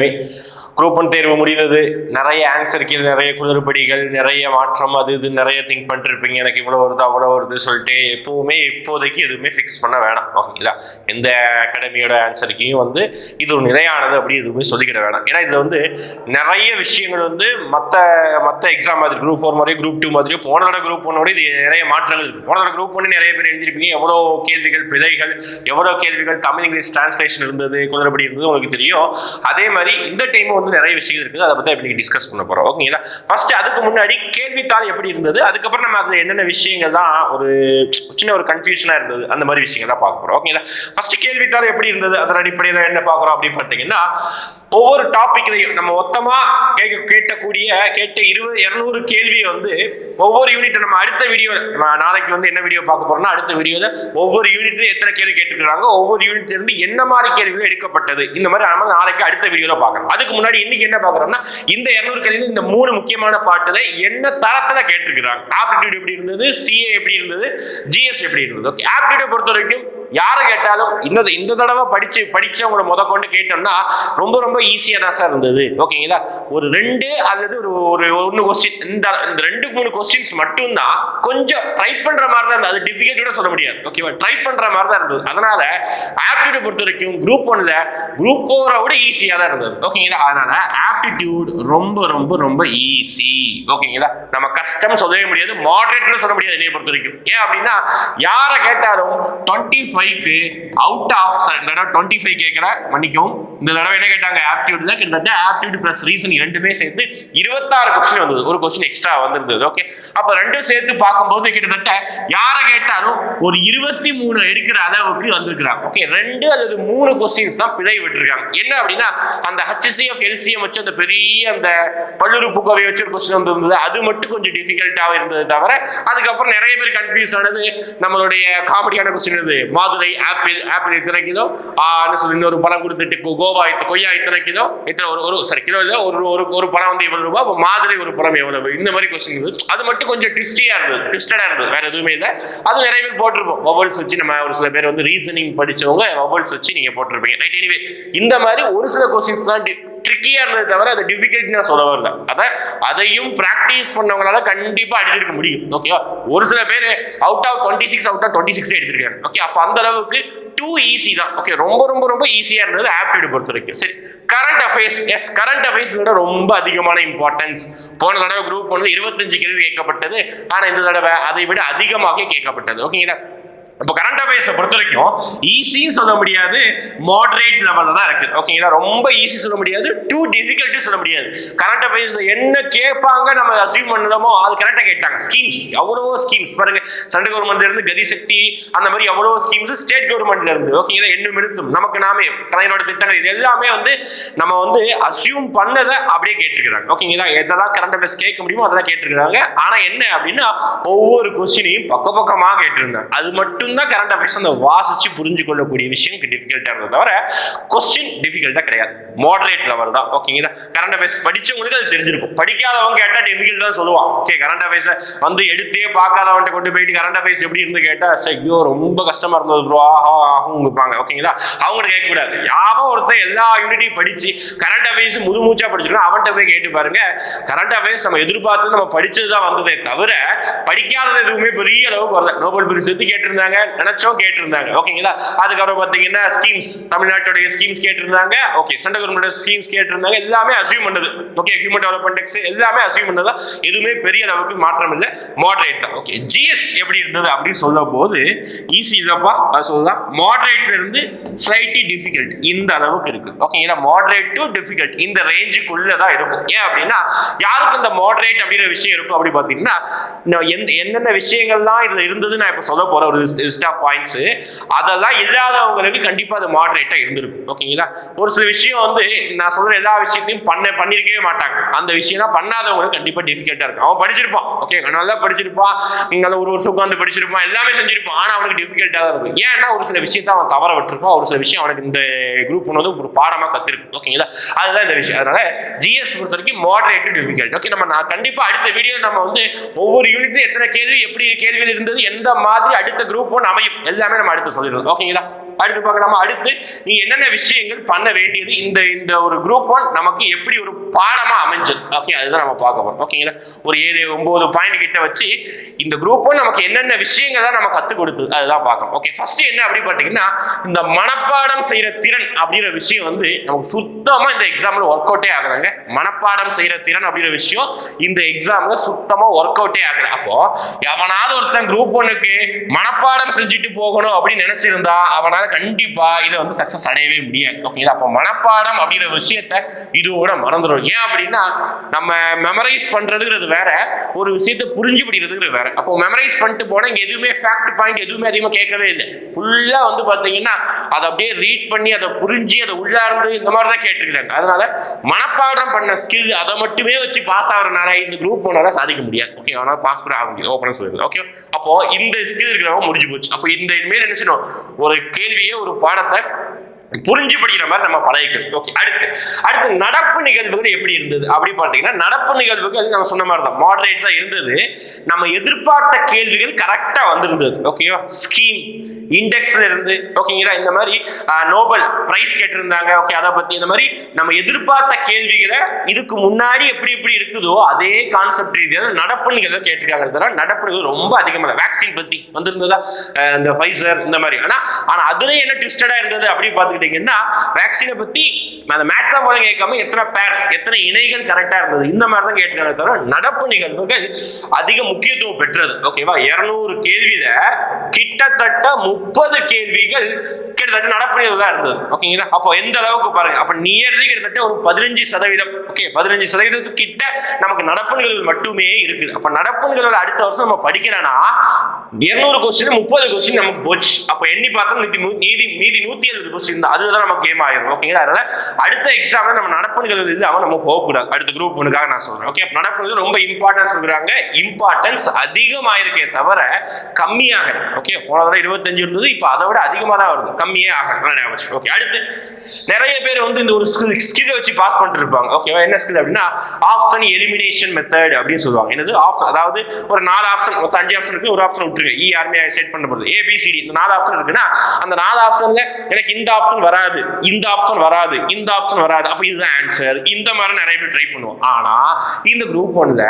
anyway group one தேர்வு முடிந்தது. நிறைய ஆன்சர் கீழே நிறைய குளறுபடிகள் நிறைய மாற்றம் அது இது நிறைய திங்க் பண்ணிட்டு இருப்பீங்க எனக்கு இவ்வளோ வருது அவ்வளோ வருது சொல்லிட்டு எப்போவுமே இப்போதைக்கு எதுவுமே ஃபிக்ஸ் பண்ண வேணாம். ஓகேங்களா? எந்த அகாடமியோட ஆன்சருக்கையும் வந்து இது ஒரு நிலையானது அப்படி எதுவுமே சொல்லிக்கிட வேணாம். ஏன்னா இதில் வந்து நிறைய விஷயங்கள் வந்து மற்ற மற்ற எக்ஸாம் மாதிரி குரூப் ஃபோர் மாதிரியோ குரூப் டூ மாதிரியோ போன தடவை குரூப் ஒன்னோட இது நிறைய மாற்றங்கள் இருக்குது போன தடவை குரூப் ஒன்று நிறைய பேர் எழுதியிருப்பீங்க. எவ்வளோ கேள்விகள் பிழைகள் எவ்வளோ கேள்விகள் தமிழ் இங்கிலீஷ் டிரான்ஸ்லேஷன் இருந்தது குளறுபடி இருந்தது உங்களுக்கு தெரியும். அதே மாதிரி இந்த டைம் வந்து நிறைய விஷயங்கள் இருக்குது. அதை பற்றி இன்னைக்கு டிஸ்கஸ் பண்ண போகிறோம் ஓகேங்களா ஃபர்ஸ்ட் அதுக்கு முன்னாடி கேள்வித்தாள் எப்படி இருந்தது? அதுக்கப்புறம் நம்ம அதில் என்னென்ன விஷயங்கள் தான் ஒரு சின்ன ஒரு கன்ஃபியூஷனாக இருந்தது. அந்த மாதிரி விஷயங்கள் தான் பார்க்க போகிறோம் ஓகேங்களா ஃபர்ஸ்ட் கேள்வித்தாள் எப்படி இருந்தது? அதன் அடிப்படையில் என்ன பார்க்குறோம் அப்படின்னு பார்த்தீங்கன்னா ஒவ்வொரு டாபிக்லையும் நம்ம மொத்தமாக கேட்க கேட்டக்கூடிய கேட்ட இருபது இரநூறு கேள்வியை வந்து ஒவ்வொரு யூனிட் நம்ம அடுத்த வீடியோ நாளைக்கு வந்து என்ன வீடியோ பார்க்க போறோம்னா அடுத்த வீடியோல ஒவ்வொரு யூனிட்லயும் எத்தனை கேள்வி கேட்டுக்கிறாங்க ஒவ்வொரு யூனிட்ல இருந்து என்ன மாதிரி கேள்விகள் எடுக்கப்பட்டது இந்த மாதிரி நம்ம நாளைக்கு அடுத்த வீடியோல பார்க்கலாம். அதுக்கு முன்னாடி இன்னைக்கு என்ன பாக்குறோம்னா இந்த இரநூறு கேள்வி இந்த மூணு முக்கியமான பாட்டுல என்ன தரத்துல கேட்டிருக்கிறாங்க. ஆப்டிடியூட் எப்படி இருந்தது? சிஏ எப்படி இருந்தது? ஜிஎஸ் எப்படி இருந்தது? ஓகே ஆப்டிடியூட் பொறுத்த வரைக்கும் யாரை கேட்டாலும் இந்த இந்த தடவை படிச்சு படிச்சவங்களை முத கொண்டு கேட்டோம்னா ரொம்ப ரொம்ப ஈஸியா தான் சார் இருந்தது. ஓகேங்களா ஒரு ரெண்டு அல்லது ஒரு ஒரு ஒன்று கொஸ்டின் இந்த இந்த ரெண்டு மூணு கொஸ்டின்ஸ் மட்டும்தான் கொஞ்சம் ட்ரை பண்ற மாதிரி தான் இருந்தது. அது டிஃபிகல்ட்டோட சொல்ல முடியாது. ஓகேவா ட்ரை பண்ற மாதிரி தான் இருந்தது. அதனால ஆப்டிடியூட் பொறுத்த வரைக்கும் குரூப் ஒன்ல குரூப் ஃபோரை விட ஈஸியா தான் இருந்தது. ஓகேங்களா அதனால ஆப்டிடியூட் ரொம்ப ரொம்ப ரொம்ப ஈஸி ஓகேங்களா? நம்ம கஷ்டம் சொல்லவே முடியாது மாடரேட்னு சொல்ல முடியாது என்னை பொறுத்த வரைக்கும். ஏன் அப்படின்னா யாரை கேட்டாலும் டுவெண்ட்டி ஃபைவ்க்கு அவுட் ஆஃப் இந்த தடவை டுவெண்ட்டி ஃபைவ் கேட்குற மன்னிக்கும் இந்த தடவை என்ன கேட்டாங்க? ஆப்டிடியூட்ல கிட்டத்தட்ட ஆப்டியூட் ப்ளஸ் ரீசன் ரெண்டுமே சேர்த்து இருபத்தாறு கொஸ்டின் வந்தது. ஒரு கொஸ்டின் எக்ஸ்ட்ரா வந்திருந்தது ஓகே அப்போ ரெண்டும் சேர்த்து பார்க்கும்போது கிட்டத்தட்ட யாரை கேட்டாலும் ஒரு இருபத்தி மூணு எடுக்கிற அளவுக்கு வந்திருக்கிறாங்க ஓகே ரெண்டு அல்லது மூணு கொஸ்டின்ஸ் தான் பிழை விட்டுருக்காங்க. என்ன அப்படின்னா அந்த ஹச்சிசிஎஃப் எல்சிஎம் வச்சு அந்த பெரிய அந்த பல்லுறுப்புக்கோவை வச்சு ஒரு கொஸ்டின் வந்து வந்திருந்தது அது மட்டும் கொஞ்சம் டிஃபிகல்ட்டாக இருந்தது தவிர அதுக்கப்புறம் நிறைய பேர் கன்ஃபியூஸ் ஆனது நம்மளுடைய காமெடியான கொஸ்டின் இது மாதுரை ஆப்பிள் ஆப்பிள் இத்தனை கிலோ? ஆன்னு சொல்லி இன்னொரு பழம் கொடுத்துட்டு கோவா இத்த கொய்யா இத்தனை கிலோ? இத்தனை ஒரு ஒரு சரி கிலோ இல்லை ஒரு ஒரு ஒரு பழம் வந்து இவ்வளவு ரூபாய் மாதுரை ஒரு பழம் எவ்வளவு? இந்த மாதிரி கொஸ்டின் இருந்தது. அது மட்டும் கொஞ்சம் ட்விஸ்டியாக இருந்தது ட்விஸ்டடாக இருந்தது வேற எதுவுமே இல்லை. அது நிறைய பேர் போட்டிருப்போம். வவல்ஸ் வச்சு நம்ம ஒரு சில பேர் வந்து ரீசனிங் படிச்சவங்க வவல்ஸ் வச்சு நீங்கள் போட்டிருப்பீங்க. ரைட் எனிவே இந்த மாதிரி ஒரு சில கொஸ்டின்ஸ் தான் ட்ரிக்கியாக இருந்தது தவிர அது டிஃபிகல்ட் நான் சொல்ல வரல. அதை அதையும் ப்ராக்டிஸ் பண்ணவங்களால கண்டிப்பாக அடிச்சிருக்க முடியும். ஓகேவா ஒரு சில பேர் out of twenty six out of twenty six எடுத்திருக்காங்க. ஓகே அப்போ அந்த அளவுக்கு டூ ஈஸி தான். ஓகே ரொம்ப ரொம்ப ரொம்ப ஈஸியாக இருந்தது ஆப்டிடியூட் பொறுத்த வரைக்கும். சரி கரண்ட் அஃபேர்ஸ் எஸ் கரண்ட் அஃபேர்ஸ் விட ரொம்ப அதிகமான இம்பார்ட்டன்ஸ் போன தடவை குரூப் ஒன்று இருபத்தஞ்சு கேள்வி கேட்கப்பட்டது. ஆனால் இந்த தடவை அதை விட அதிகமாக கேட்கப்பட்டது. ஓகேங்களா இப்போ கரண்ட் அஃபேர்ஸை பொறுத்த வரைக்கும் ஈஸின்னு சொல்ல முடியாது மாடரேட் லெவலில் தான் இருக்குது ஓகேங்களா ரொம்ப ஈஸி சொல்ல முடியாது டூ டிஃபிகல்ட்டும் சொல்ல முடியாது. கரண்ட் அஃபேர்ஸ் என்ன கேட்பாங்க நம்ம அசீவ் பண்ணலாமோ அது கரெக்டாக கேட்டாங்க. ஸ்கீம்ஸ் எவ்வளவோ ஸ்கீம்ஸ் பாருங்க சென்ட்ரல் கவர்மெண்ட்ல இருந்து அந்த மாதிரி எவ்வளவோ ஸ்கீம்ஸ் ஸ்டேட் கவர்மெண்ட்ல இருந்து. ஓகேங்களா எண்ணும் எழுத்தும் நமக்கு நாமே கலைஞரோட திட்டங்கள் இது எல்லாமே வந்து நம்ம வந்து அசியூம் பண்ணதை அப்படியே கேட்டிருக்கிறாங்க. ஓகேங்களா எதெல்லாம் கரண்ட் அஃபேர்ஸ் கேட்க முடியுமோ அதெல்லாம் கேட்டிருக்கிறாங்க. ஆனால் என்ன அப்படின்னா ஒவ்வொரு கொஸ்டினையும் பக்க பக்கமாக கேட்டிருந்தாங்க. அது மட்டும் மட்டும்தான் கரண்ட் அஃபேர்ஸ் அந்த வாசிச்சு புரிஞ்சு கொள்ளக்கூடிய விஷயம் டிஃபிகல்ட்டாக இருந்தது தவிர கொஸ்டின் டிஃபிகல்ட்டாக கிடையாது. மாடரேட் லெவல் தான். ஓகேங்களா கரண்ட் அஃபேர்ஸ் படித்தவங்களுக்கு அது தெரிஞ்சிருக்கும். படிக்காதவங்க கேட்டால் டிஃபிகல்ட் தான் சொல்லுவான். ஓகே கரண்ட் அஃபேர்ஸை வந்து எடுத்தே பார்க்காதவன்ட்ட கொண்டு போயிட்டு கரண்ட் அஃபேர்ஸ் எப்படி இருந்து கேட்டால் "சே, ஐயோ ரொம்ப கஷ்டமாக இருந்தது ப்ரோ ஆஹா ஆகுங்கிறாங்க ஓகேங்களா அவங்கள்ட்ட கேட்கக்கூடாது. யாரோ ஒருத்தன் எல்லா யூனிட்டையும் படித்து கரண்ட் அஃபேர்ஸ் முதுமூச்சா படிச்சிருக்கோம் அவன்கிட்ட போய் கேட்டு பாருங்க. கரண்ட் அஃபேர்ஸ் நம்ம எதிர்பார்த்து நம்ம படிச்சது தான் வந்ததே தவிர படிக்காதது எதுவுமே பெரிய அளவுக்கு வரல. நோபல் பரிசு எடுத்து கேட்டிருந்தாங்க. நினைச்சோம் கேட்டிருந்தாங்க. ஓகேங்களா? அதுக்கப்புறம் பாத்தீங்கன்னா ஸ்கீம்ஸ் தமிழ்நாட்டுடைய ஸ்கீம்ஸ் கேட்டிருந்தாங்க. ஓகே சென்ட்ரல் கவர்மெண்ட் ஸ்கீம்ஸ் கேட்டிருந்தாங்க. எல்லாமே அசியூம் பண்ணது. ஓகே ஹியூமன் டெவலப்மெண்ட் டெக்ஸ் எல்லாமே அசியூம் பண்ணதா? எதுவுமே பெரிய அளவுக்கு மாற்றம் இல்லை. மாடரேட் தான். ஓகே ஜிஎஸ் எப்படி இருந்தது அப்படின்னு சொல்லும் போது ஈஸி இல்லப்பா அது சொல்லலாம் மாடரேட்ல இருந்து ஸ்லைட்லி டிஃபிகல்ட் இந்த அளவுக்கு இருக்கு. ஓகேங்களா? மாடரேட் டு டிஃபிகல்ட் இந்த ரேஞ்சுக்குள்ள தான் இருக்கும். ஏன் அப்படின்னா யாருக்கு இந்த மாடரேட் அப்படிங்கிற விஷயம் இருக்கும் அப்படி பார்த்தீங்கன்னா எந்த என்னென்ன விஷயங்கள்லாம் இதுல இருந்தது நான் இப்போ சொல்ல போற ஒரு லிஸ்ட் ஆஃப் பாயிண்ட்ஸு அதெல்லாம் இல்லாதவங்களுக்கு கண்டிப்பாக அது மாடரேட்டாக இருந்திருக்கும். ஓகேங்களா ஒரு சில விஷயம் வந்து நான் சொல்கிற எல்லா விஷயத்தையும் பண்ண பண்ணியிருக்கவே மாட்டாங்க. அந்த விஷயம்லாம் பண்ணாதவங்களுக்கு கண்டிப்பாக டிஃபிகல்ட்டாக இருக்கும். அவன் படிச்சிருப்பான். ஓகே நல்லா படிச்சிருப்பான். நல்ல ஒரு வருஷம் உட்காந்து படிச்சிருப்பான். எல்லாமே செஞ்சிருப்பான். ஆனால் அவனுக்கு டிஃபிகல்ட்டாக தான் இருக்கும். ஏன்னா ஒரு சில விஷயத்தை அவன் தவற விட்டுருப்பான். ஒரு சில விஷயம் அவனுக்கு இந்த குரூப் வந்து ஒரு பாடமாக கற்றுருக்கும் ஓகேங்களா அதுதான் இந்த விஷயம். அதனால ஜிஎஸ் பொறுத்த வரைக்கும் மாடரேட் டிஃபிகல்ட் ஓகே நம்ம நான் கண்டிப்பாக அடுத்த வீடியோ நம்ம வந்து ஒவ்வொரு யூனிட்லையும் எத்தனை கேள்வி எப்படி கேள்விகள் இருந்தது எந்த மாதிரி அடுத்த குரூப் ஒன்று அமையும். எல்லாமே நம்ம அடுத்து சொல்லிடுறோம் ஓகேங்களா? அடுத்து பார்க்கலாமா அடுத்து நீ என்னென்ன விஷயங்கள் பண்ண வேண்டியது இந்த இந்த ஒரு குரூப் ஒன் நமக்கு எப்படி ஒரு பாடமா அமைஞ்சது. ஓகே அதுதான் நம்ம பார்க்க போறோம். ஓகேங்களா? ஒரு ஏழு ஒன்பது பாயிண்ட் கிட்ட வச்சு இந்த குரூப் ஒன் நமக்கு என்னென்ன விஷயங்கள் தான் நம்ம கற்றுக் கொடுத்தது அதுதான் பார்க்கணும். ஓகே ஃபர்ஸ்ட் என்ன அப்படி பார்த்தீங்கன்னா இந்த மனப்பாடம் செய்கிற திறன் அப்படிங்கிற விஷயம் வந்து நமக்கு சுத்தமாக இந்த எக்ஸாமில் ஒர்க் அவுட்டே ஆகுறாங்க மனப்பாடம் செய்கிற திறன் அப்படிங்கிற விஷயம் இந்த எக்ஸாமில் சுத்தமாக ஒர்க் அவுட்டே ஆகுது அப்போ எவனாவது ஒருத்தன் குரூப் ஒன்னுக்கு மனப்பாடம் செஞ்சுட்டு போகணும் அப்படின்னு நினைச்சிருந்தா அவனால கண்டிப்பா இதை வந்து சக்சஸ் அடையவே முடியாது. ஓகேங்களா அப்போ மனப்பாடம் அப்படிங்கிற விஷயத்த இது கூட மறந்துடும் ஏன் அப்படின்னா நம்ம மெமரைஸ் பண்றதுங்கிறது வேற ஒரு விஷயத்த புரிஞ்சு பிடிக்கிறதுங்கிறது வேற. அப்போ மெமரைஸ் பண்ணிட்டு போனா இங்க எதுவுமே ஃபேக்ட் பாயிண்ட் எதுவுமே அதிகமாக கேட்கவே இல்லை. ஃபுல்லா வந்து பாத்தீங்கன்னா அதை அப்படியே ரீட் பண்ணி அதை புரிஞ்சு அதை உள்ளார்ந்து இந்த மாதிரி தான் கேட்டிருக்காங்க அதனால மனப்பாடம் பண்ண ஸ்கில் அதை மட்டுமே வச்சு பாஸ் ஆகிறனால இந்த குரூப் போனால சாதிக்க முடியாது. ஓகே அவனால பாஸ் கூட ஆக முடியாது. ஓப்பனாக சொல்லிடுது ஓகே அப்போ இந்த ஸ்கில் இருக்கிறவங்க முடிஞ்சு போச்சு அப்போ இந்த இனிமேல் என்ன செய்யணும்? ஒரு கேள்வியை ஒரு பாடத்தை புரிஞ்சு படிக்கிற மாதிரி நம்ம பழகிக்கணும். ஓகே அடுத்து. அடுத்து நடப்பு நிகழ்வுகள் எப்படி இருந்தது? அப்படி பார்த்தீங்கன்னா நடப்பு நிகழ்வுகள் நம்ம சொன்ன மாதிரி தான் மாடரேட் தான் இருந்தது. நம்ம எதிர்பார்த்த கேள்விகள் கரெக்டாக வந்திருந்தது. ஓகேவா ஸ்கீம் இண்டெக்ஸ்ல இருந்து ஓகேங்களா இந்த மாதிரி நோபல் பிரைஸ் கேட்டிருந்தாங்க ஓகே அதை பத்தி இந்த மாதிரி நம்ம எதிர்பார்த்த கேள்விகளை இதுக்கு முன்னாடி எப்படி எப்படி இருக்குதோ அதே கான்செப்ட் ரீதியாக நடப்பு நிகழ்வு கேட்டிருக்காங்க. தவிர நடப்பு ரொம்ப அதிகமாக வேக்சின் பத்தி வந்திருந்ததா? இந்த ஃபைசர் இந்த மாதிரி. ஆனா ஆனா அதுல என்ன ட்விஸ்டடா இருந்தது அப்படி பாத்துக்கிட்டீங்கன்னா வேக்சினை பத்தி அந்த மேட்ச் தான் போல கேட்காம எத்தனை பேர்ஸ் எத்தனை இணைகள் கரெக்டா இருந்தது. இந்த மாதிரி தான் கேட்டிருக்காங்க தவிர நடப்பு நிகழ்வுகள் அதிக முக்கியத்துவம் பெற்றது. ஓகேவா இருநூறு கேள்வியில கிட்டத்தட்ட முப்பது கேள்விகள் கிட்டத்தட்ட நடப்பு நிகழ்வு தான் இருந்தது ஓகேங்களா அப்போ எந்த அளவுக்கு பாருங்க. அப்ப நியர்லி கிட்டத்தட்ட ஒரு பதினஞ்சு சதவீதம். ஓகே பதினஞ்சு சதவீதத்துக்கு கிட்ட நமக்கு நடப்பு நிகழ்வு மட்டுமே இருக்குது. அப்ப நடப்பு நிகழ்வுகள் அடுத்த வருஷம் நம்ம படிக்கிறோம்னா இருநூறு கொஸ்டின் முப்பது கொஸ்டின் நமக்கு போச்சு. அப்போ எண்ணி பார்த்தா மீதி நூ- மீதி மீதி நூத்தி எழுபது கொஸ்டின் தான். அதுதான் நமக்கு கேம் ஆயிரும். ஓகேங்களா அதனால அடுத்த எக்ஸாம்ல நம்ம நடப்பு இது அவன் நம்ம போகக்கூடாது. அடுத்த குரூப் ஒன்றுக்காக நான் சொல்றேன். ஓகே நடப்பு ரொம்ப இம்பார்ட்டன்ஸ் கொடுக்குறாங்க. இம்பார்ட்டன்ஸ் அதிகமாயிருக்கே தவிர கம்மியாக ஓகே போன தடவை இருபத்தஞ்சு இருந்தது இப்போ அதை விட அதிகமாக தான் வருது. கம்மியே ஆகும் ஓகே அடுத்து நிறைய பேர் வந்து இந்த ஒரு ஸ்கில் ஸ்கில் வச்சு பாஸ் பண்ணிட்டு இருப்பாங்க. ஓகேவா என்ன ஸ்கில் அப்படின்னா ஆப்ஷன் எலிமினேஷன் மெத்தட் அப்படின்னு சொல்லுவாங்க. என்னது? ஆப்ஷன் அதாவது ஒரு நாலு ஆப்ஷன் மொத்தம் அஞ்சு ஆப்ஷன் இருக்கு. ஒரு ஆப்ஷன் விட்டுருங்க இ e யாருமே செட் பண்ண போகிறது ஏபிசிடி இந்த நாலு ஆப்ஷன் இருக்குன்னா அந்த நாலு ஆப்ஷன்ல எனக்கு இந்த ஆப்ஷன் வராது. இந்த ஆப்ஷன் வராது. இந்த ஆப்ஷன் வராது. அப்போ இதுதான் ஆன்சர் இந்த மாதிரி நிறைய பேர் ட்ரை பண்ணுவோம். ஆனா இந்த குரூப் ஒன்ல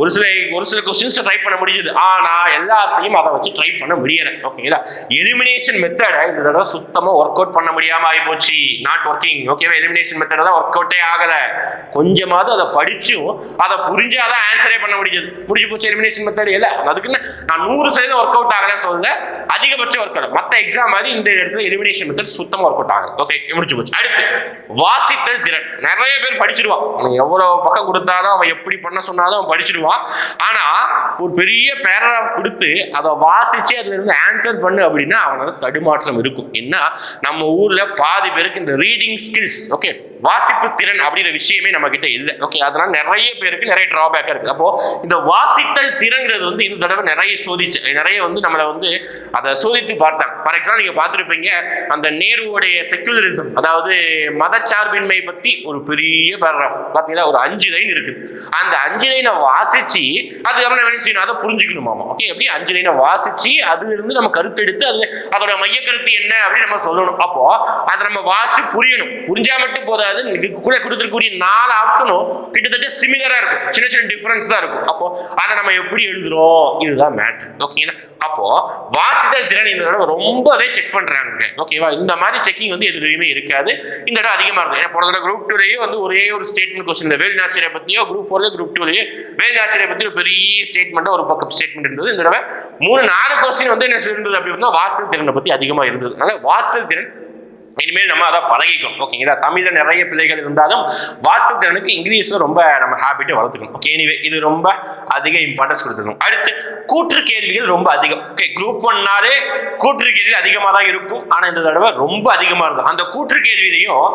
ஒரு சில ஒரு சில கொஸ்டின்ஸ் ட்ரை பண்ண முடியுது ஆனா எல்லாத்தையும் அதை வச்சு ட்ரை பண்ண முடியல. ஓகேங்களா எலிமினேஷன் மெத்தடை இந்த தடவை சுத்தமா ஒர்க் அவுட் பண்ண முடியாம ஆகி போச்சு நாட் ஒர்க்கிங் ஓகேவா எலிமினேஷன் மெத்தட் தான் ஒர்க் அவுட்டே ஆகல. கொஞ்சமாவது அதை படிச்சும் அதை புரிஞ்சாதான் ஆன்சரே பண்ண முடிஞ்சது. முடிஞ்சு போச்சு எலிமினேஷன் மெத்தட் இல்லை. அதுக்குன்னு நான் நூறு சதவீதம் ஒர்க் அவுட் ஆகலன்னு சொல்லுங்க. அதிகபட்சம் ஒர்க் அவுட் மத்த எக்ஸாம் மாதிரி இந்த இடத்துல எலிமினேஷன் மெத்தட் சுத்தமாக ஒர்க் அவுட் ஆகும் ஓகே முடிச்சு போச்சு. அடுத்து வாசித்தல் திறன். நிறைய பேர் படிச்சிருவான். அவன் எவ்வளவு பக்கம் கொடுத்தாலும் அவன் எப்படி பண்ண சொன்னாலும் அவன் படிச்சிருவான் ஆனா ஒரு பெரிய பேராகிராஃப் கொடுத்து அதை வாசிச்சு அதுல இருந்து ஆன்சர் பண்ணு அப்படின்னா அவனால தடுமாற்றம் இருக்கும். என்ன நம்ம ஊர்ல பாதி பேருக்கு இந்த ரீடிங் ஸ்கில்ஸ் ஓகே வாசிப்பு திறன் அப்படிங்கிற விஷயமே நம்ம கிட்ட இல்லை. ஓகே அதனால நிறைய பேருக்கு நிறைய டிராபேக் இருக்கு. அப்போ இந்த வாசித்தல் திறங்கிறது வந்து இந்த தடவை நிறைய சோதிச்சு நிறைய வந்து நம்மளை வந்து அதை சோதித்து பார்த்தாங்க. ஃபார் எக்ஸாம்பிள் நீங்கள் பார்த்துருப்பீங்க அந்த நேருவுடைய செக்யூலரிசம் அதாவது மதச்சார்பின்மை பற்றி ஒரு பெரிய பேராகிராஃப் பார்த்தீங்கன்னா ஒரு அஞ்சு லைன் இருக்குது அந்த அஞ்சு லைனை வாசித்து அதுக்கப்புறம் என்ன செய்யணும்? அதை புரிஞ்சுக்கணுமாமா. ஓகே எப்படி? அஞ்சு லைனை வாசித்து அதுலேருந்து நம்ம கருத்தெடுத்து அது அதோட மைய கருத்து என்ன அப்படின்னு நம்ம சொல்லணும். அப்போது அதை நம்ம வாசி புரியணும். புரிஞ்சா மட்டும் போதாது. கூட கொடுத்துருக்கக்கூடிய நாலு ஆப்ஷனும் கிட்டத்தட்ட சிமிலராக இருக்கும். சின்ன சின்ன டிஃப்ரென்ஸ் தான் இருக்கும். அப்போ அதை நம்ம எப்படி எழுதுறோம்? இதுதான் மேட்ரு ஓகேங்களா அப்போ வாசித்தல் திறன் இந்த தடவை ரொம்பவே செக் பண்றாங்க. ஓகேவா இந்த மாதிரி செக்கிங் வந்து எதுலையுமே இருக்காது. இந்த தடவை அதிகமா இருக்கும். ஏன்னா போன தடவை குரூப் டூலயே வந்து ஒரே ஒரு ஸ்டேட்மெண்ட் கொஸ்டின் இந்த வேல் ஆசிரியரை பத்தியோ குரூப் ஃபோர்ல குரூப் டூலயே வேல் ஆசிரியரை பத்தி ஒரு பெரிய ஸ்டேட்மெண்ட் ஒரு பக்கம் ஸ்டேட்மெண்ட் இருந்தது. இந்த தடவை மூணு நாலு கொஸ்டின் வந்து என்ன சொல்லிருந்தது அப்படின்னா வாசல் திறனை பத்தி அதிகமா இருந்தது. அதனால வாசல் திறன் இனிமேல் நம்ம அதை பழகிக்கணும். ஓகேங்களா தமிழ்ல நிறைய பிள்ளைகள் இருந்தாலும் வாஸ்து திறனுக்கு இங்கிலீஷ்ல ரொம்ப நம்ம ஹேபிட்டை வளர்த்துக்கணும். ஓகே எனிவே இது ரொம்ப அதிக இம்பார்ட்டன்ஸ் கொடுத்துக்கணும் அடுத்து கூற்று கேள்விகள் ரொம்ப அதிகம். ஓகே குரூப் ஒன்னாலே கூற்று கேள்வி அதிகமாக தான் இருக்கும். ஆனால் இந்த தடவை ரொம்ப அதிகமாக இருக்கும் அந்த கூற்று கேள்வியிலையும்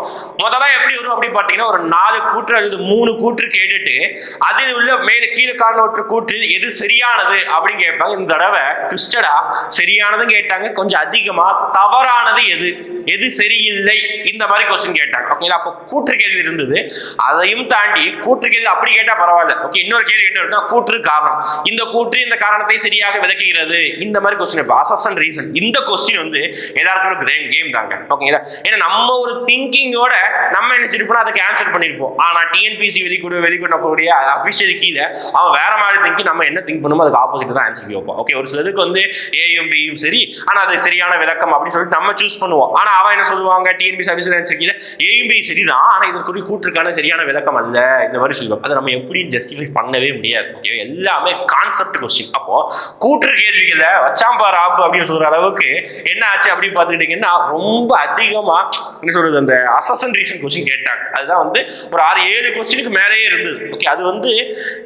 முதல்ல எப்படி வரும் அப்படி பார்த்தீங்கன்னா ஒரு நாலு கூற்று அல்லது மூணு கூற்று கேட்டுட்டு அதில் உள்ள மேல கீழே காணொற்று கூற்று எது சரியானது அப்படின்னு கேட்பாங்க. இந்த தடவை ட்விஸ்டடா சரியானதும் கேட்டாங்க. கொஞ்சம் அதிகமாக தவறானது எது? எது சரி சரியில்லை இந்த மாதிரி கொஸ்டின் கேட்டாங்க. ஓகேங்களா அப்போ கூற்று கேள்வி இருந்தது. அதையும் தாண்டி கூற்று கேள்வி அப்படி கேட்டா பரவாயில்ல. ஓகே இன்னொரு கேள்வி என்ன இருக்குன்னா கூற்று காரணம். இந்த கூற்று இந்த காரணத்தை சரியாக விளக்குகிறது. இந்த மாதிரி கொஸ்டின் இப்போ அசஸ் ரீசன் இந்த கொஸ்டின் வந்து எல்லாருக்கும் கேம் கேம் தாங்க. ஓகேங்களா ஏன்னா நம்ம ஒரு திங்கிங்கோட நம்ம நினைச்சிருப்போம் அதுக்கு ஆன்சர் பண்ணிருப்போம். ஆனா டிஎன்பிசி வெளிக்கூட வெளிக்கொள்ளக்கூடிய அஃபிஷியல் கீழே அவன் வேற மாதிரி திங்கி நம்ம என்ன திங்க் பண்ணுமோ அதுக்கு ஆப்போசிட் தான் ஆன்சர் வைப்போம் ஓகே ஒரு சிலதுக்கு வந்து ஏயும் பியும் சரி. ஆனா அது சரியான விளக்கம் அப்படின்னு சொல்லிட்டு நம்ம சூஸ் பண்ணுவோம். ஆனா அவன் என்ன சொல்லுவாங்க டிஎன்பி சர்வீஸ் ஆன்சர் கீழே சரி தான் சரிதான் ஆனா இதற்குரிய கூற்றுக்கான சரியான விளக்கம் அல்ல. இந்த மாதிரி சொல்லுவோம். அதை நம்ம எப்படி ஜஸ்டிஃபை பண்ணவே முடியாது ஓகே எல்லாமே கான்செப்ட் கொஸ்டின் அப்போ கூற்று கேள்விகளை வச்சாம்பார் ஆப்பு அப்படின்னு சொல்ற அளவுக்கு என்ன ஆச்சு அப்படின்னு பார்த்துக்கிட்டீங்கன்னா ரொம்ப அதிகமா என்ன சொல்றது அந்த அசசன் ரீசன் கொஸ்டின் கேட்டாங்க. அதுதான் வந்து ஒரு ஆறு ஏழு கொஸ்டினுக்கு மேலேயே இருந்தது ஓகே அது வந்து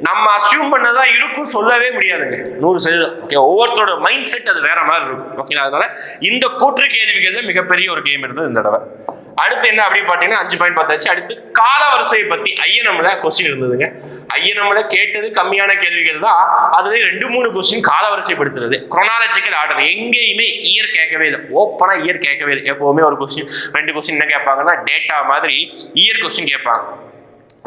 நம்ம அசியூம் பண்ணதான் இருக்கும் சொல்லவே முடியாதுங்க. நூறு சதவீதம் ஓகே ஒவ்வொருத்தரோட மைண்ட் செட் அது வேற மாதிரி இருக்கும் ஓகே அதனால இந்த கூற்று கேள்விகள் மிகப்பெரிய ஒரு கேம் இருந்தது. இந்த தடவை. அடுத்து என்ன அப்படி பார்த்தீங்கன்னா அஞ்சு பாயிண்ட் பார்த்தாச்சு. அடுத்து கால வரிசையை பத்தி ஐயனம்ல கொஸ்டின் இருந்ததுங்க. ஐயனம்ல கேட்டது கம்மியான கேள்விகள் தான். அதுல ரெண்டு மூணு கொஸ்டின் கால வரிசைப்படுத்துறது குரோனாலஜிக்கல் ஆர்டர் எங்கேயுமே இயர் கேட்கவே இல்லை. ஓப்பனா இயர் கேட்கவே இல்லை. எப்பவுமே ஒரு கொஸ்டின் ரெண்டு கொஸ்டின் என்ன கேட்பாங்கன்னா டேட்டா மாதிரி இயர் கொஸ்டின் கேட்பாங்க.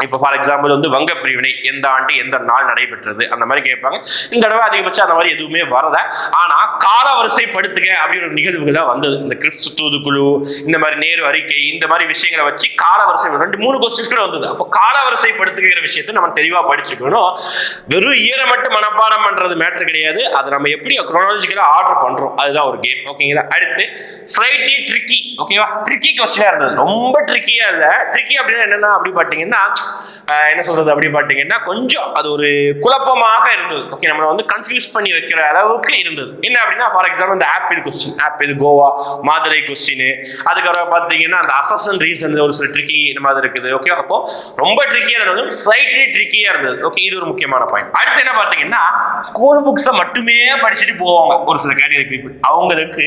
இப்போ ஃபார் எக்ஸாம்பிள் வந்து வங்க பிரிவினை எந்த ஆண்டு எந்த நாள் நடைபெற்றது அந்த மாதிரி கேட்பாங்க. இந்த தடவை அதிகபட்சம் அந்த மாதிரி எதுவுமே வரல. ஆனால் ஆனா காலவரிசைப்படுத்துக அப்படின்னு ஒரு நிகழ்வுகளா வந்தது. இந்த கிறிஸ்து தூதுக்குழு இந்த மாதிரி நேரு அறிக்கை இந்த மாதிரி விஷயங்களை வச்சு காலவரிசை ரெண்டு மூணு கொஸ்டின்ஸ் கூட வந்தது. அப்போ காலவரிசைப்படுத்துகிற விஷயத்தை நம்ம தெளிவா படிச்சுக்கணும். வெறும் ஈர மட்டும் மனப்பாடம் பண்றது மேட்டர் கிடையாது. அதை நம்ம எப்படி குரோனாலஜிக்கலா ஆர்டர் பண்றோம்? அதுதான் ஒரு கேம் ஓகேங்களா அடுத்து ஸ்லைட்லி ட்ரிக்கி ஓகேவா ட்ரிக்கி கொஸ்டினா இருந்தது. ரொம்ப ட்ரிக்கியா இல்லை. ட்ரிக்கி அப்படின்னா என்னன்னா அப்படி பார்த்தீங்கன்னா என்ன சொல்றது அப்படி பார்த்தீங்கன்னா கொஞ்சம் அது ஒரு குழப்பமாக இருந்தது. ஓகே நம்மளை வந்து கன்ஃபியூஸ் பண்ணி வைக்கிற அளவுக்கு இருந்தது. என்ன அப்படின்னா ஃபார் எக்ஸாம்பிள் இந்த ஆப்பிள் கொஸ்டின் ஆப்பிள் கோவா மாதுரை கொஸ்டின் அதுக்கப்புறம் பார்த்தீங்கன்னா அந்த அசசன் ரீசன் ஒரு சில ட்ரிக்கி இந்த மாதிரி இருக்குது. ஓகே அப்போ ரொம்ப ட்ரிக்கியாக இருந்தது ஸ்லைட்லி ட்ரிக்கியாக இருந்தது. ஓகே இது ஒரு முக்கியமான பாயிண்ட் அடுத்து என்ன பார்த்தீங்கன்னா ஸ்கூல் புக்ஸை மட்டுமே படிச்சுட்டு போவாங்க. ஒரு சில கேட்டகரி பீப்புள் அவங்களுக்கு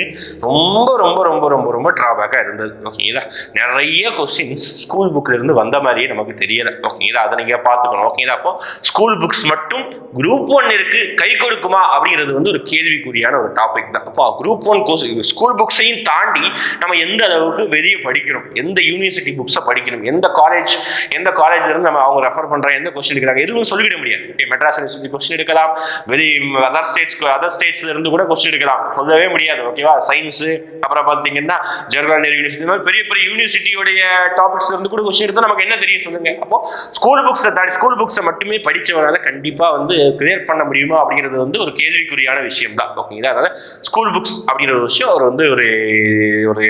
ரொம்ப ரொம்ப ரொம்ப ரொம்ப ரொம்ப டிராபேக்காக இருந்தது. ஓகேங்களா நிறைய கொஸ்டின்ஸ் ஸ்கூல் புக்கில் இருந்து வந்த மாதிரியே நமக்கு தெரியலை. ஓகே ஓகேங்களா அதை நீங்க பார்த்துக்கணும். ஓகேங்களா அப்போ ஸ்கூல் புக்ஸ் மட்டும் குரூப் ஒன் இருக்கு கை கொடுக்குமா? அப்படிங்கிறது வந்து ஒரு கேள்விக்குறியான ஒரு டாபிக் தான். அப்போ குரூப் ஒன் கோர்ஸ் ஸ்கூல் புக்ஸையும் தாண்டி நம்ம எந்த அளவுக்கு வெளியே படிக்கணும் எந்த யூனிவர்சிட்டி புக்ஸை படிக்கணும் எந்த காலேஜ் எந்த காலேஜ்ல இருந்து நம்ம அவங்க ரெஃபர் பண்ற எந்த கொஸ்டின் எடுக்கிறாங்க? எதுவும் சொல்லிவிட முடியாது. ஓகே மெட்ராஸ் யூனிவர்சிட்டி கொஸ்டின் எடுக்கலாம். வெளி அதர் ஸ்டேட்ஸ் அதர் ஸ்டேட்ஸ்ல இருந்து கூட கொஸ்டின் எடுக்கலாம். சொல்லவே முடியாது. ஓகேவா சயின்ஸ் அப்புறம் பார்த்தீங்கன்னா ஜவஹர்லால் யூனிவர்சிட்டி மாதிரி பெரிய பெரிய யூனிவர்சிட்டியோடைய டாபிக்ஸ்ல இருந்து கூட கொஸ்டின் எடுத்தால் நமக்கு என்ன தெரியும் சொல்லுங்க. அப்போ ஸ்கூல் புக்ஸை தாண்டி ஸ்கூல் புக்ஸை மட்டுமே படித்தவனால கண்டிப்பாக வந்து கிளியர் பண்ண முடியுமா அப்படிங்கிறது வந்து ஒரு கேள்விக்குறியான விஷயம் தான் ஓகேங்களா அதனால் ஸ்கூல் புக்ஸ் அப்படிங்கிற ஒரு விஷயம் ஒரு வந்து ஒரு ஒரு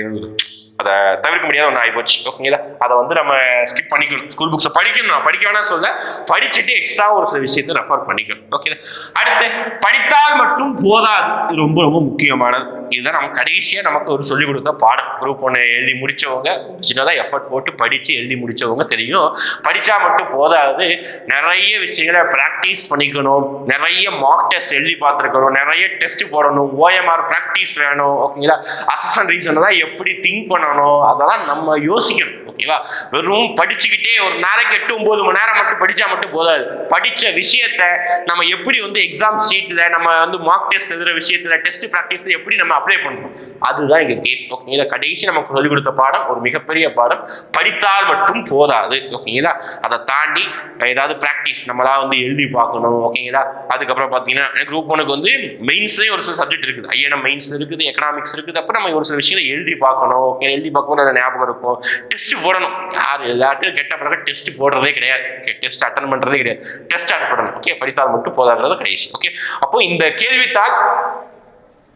அதை தவிர்க்க முடியாத ஒன்று ஆகிப்போச்சு ஓகேங்களா அதை வந்து நம்ம ஸ்கிப் பண்ணிக்கணும். ஸ்கூல் புக்ஸை படிக்கணும். நான் படிக்க வேணாம் சொல்ல படிச்சுட்டு எக்ஸ்ட்ரா ஒரு சில விஷயத்தை ரெஃபர் பண்ணிக்கணும். ஓகே அடுத்து படித்தால் மட்டும் போதாது. இது ரொம்ப ரொம்ப முக்கியமானது. இதுதான் நம்ம கடைசியாக நமக்கு ஒரு சொல்லிக் கொடுத்த பாடம். குரூப் ஒன்று எழுதி முடித்தவங்க சின்னதாக எஃபர்ட் போட்டு படித்து எழுதி முடித்தவங்க தெரியும். படித்தா மட்டும் போதாது. நிறைய விஷயங்களை ப்ராக்டிஸ் பண்ணிக்கணும். நிறைய மார்க் டெஸ்ட் எழுதி பார்த்துருக்கணும். நிறைய டெஸ்ட் போடணும். ஓஎம்ஆர் ப்ராக்டிஸ் வேணும். ஓகேங்களா அசசன் ரீசன் தான் எப்படி திங்க் பண்ணணும். அதெல்லாம் நம்ம யோசிக்கணும் ஓகேவா? வெறும் படிச்சுக்கிட்டே ஒரு நாளைக்கு எட்டு ஒம்பது மணி நேரம் மட்டும் படிச்சா மட்டும் போதாது. படிச்ச விஷயத்த நம்ம எப்படி வந்து எக்ஸாம் சீட்ல நம்ம வந்து மார்க் டெஸ்ட் எழுதுற விஷயத்துல டெஸ்ட் ப்ராக்டிஸ்ல எப்படி நம்ம அப்ளை பண்ணுறோம் அதுதான் இங்க கேம் ஓகேங்களா? கடைசி நமக்கு சொல்லிக் கொடுத்த பாடம் ஒரு மிகப்பெரிய பாடம். படித்தால் மட்டும் போதாது ஓகேங்களா? அதை தாண்டி ஏதாவது ப்ராக்டிஸ் நம்மளா வந்து எழுதி பார்க்கணும் ஓகேங்களா? அதுக்கப்புறம் பார்த்தீங்கன்னா குரூப் ஒனுக்கு வந்து மெயின்ஸ்லேயும் ஒரு சில சப்ஜெக்ட் இருக்குது. ஐஎன்எம் மெயின்ஸ் இருக்குது எக்கனாமிக்ஸ் இருக்குது. அப்போ நம்ம ஒரு சில விஷயங்களை எழுதி பார்க்கணும் ஓகே எழுதி பார்க்கும்போது அது ஞாபகம் இருக்கும். டெஸ்ட் போடணும். யார் எல்லாத்தையும் கெட்ட பிறகு டெஸ்ட் போடுறதே கிடையாது. டெஸ்ட் அட்டன் பண்ணுறதே கிடையாது. டெஸ்ட் அட்டன் பண்ணணும். ஓகே படித்தால் மட்டும் போதாகிறது கடைசி. ஓகே அப்போ இந்த கேள்வித்தாள்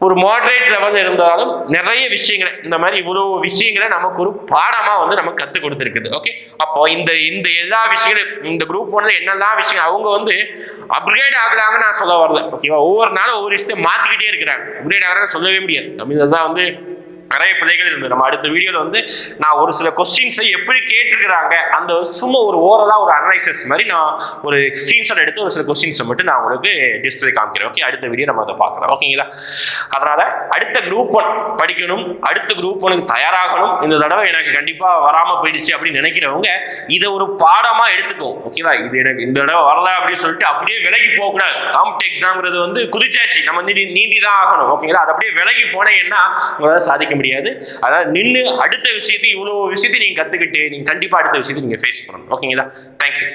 ஒரு மாடரேட் லெவலில் இருந்தாலும் நிறைய விஷயங்களை இந்த மாதிரி இவ்வளோ விஷயங்களை நமக்கு ஒரு பாடமாக வந்து நமக்கு கற்றுக் கொடுத்துருக்குது. ஓகே அப்போ இந்த இந்த எல்லா விஷயங்களும் இந்த குரூப் ஒன்ல என்னெல்லாம் விஷயம் அவங்க வந்து அப்கிரேட் ஆகலாங்கன்னு நான் சொல்ல வரல. ஓகேவா ஒவ்வொரு நாளும் ஒவ்வொரு விஷயத்தையும் மாற்றிக்கிட்டே இருக்கிறாங்க. அப்கிரேட் ஆகிறான்னு சொல்லவே முடியாது. தமிழில் தான் வந்து நிறைய பிள்ளைகள் இருந்தது. நம்ம அடுத்த வீடியோவில் வந்து நான் ஒரு சில கொஸ்டின்ஸை எப்படி கேட்டிருக்கிறாங்க அந்த சும்மா ஒரு ஓரலாக ஒரு அனலைசஸ் மாதிரி நான் ஒரு ஸ்க்ரீன்ஷாட் எடுத்து ஒரு சில கொஸ்டின்ஸை மட்டும் நான் உங்களுக்கு டிஸ்பிளே காமிக்கிறேன். ஓகே அடுத்த வீடியோ நம்ம அதை பார்க்கலாம். ஓகேங்களா அதனால் அடுத்த குரூப் ஒன் படிக்கணும். அடுத்த குரூப் ஒனுக்கு தயாராகணும். இந்த தடவை எனக்கு கண்டிப்பாக வராமல் போயிடுச்சு அப்படின்னு நினைக்கிறவங்க இதை ஒரு பாடமாக எடுத்துக்கோ. ஓகேவா இது எனக்கு இந்த தடவை வரல அப்படின்னு சொல்லிட்டு அப்படியே விலகி போகக்கூடாது. காம்பட் எக்ஸாம்ங்கிறது வந்து குதிச்சாச்சு. நம்ம நீதி நீந்தி தான் ஆகணும். ஓகேங்களா அது அப்படியே விலகி போனீங்கன்னா உங்களால் சாதிக்க முடியாது. அதாவது நின்று அடுத்த விஷயத்தை இவ்வளோ விஷயத்தை நீங்கள் கற்றுக்கிட்டு நீங்கள் கண்டிப்பாக அடுத்த விஷயத்தை நீங்கள் ஃபேஸ் பண்ணணும். ஓகேங்களா தேங்க்யூ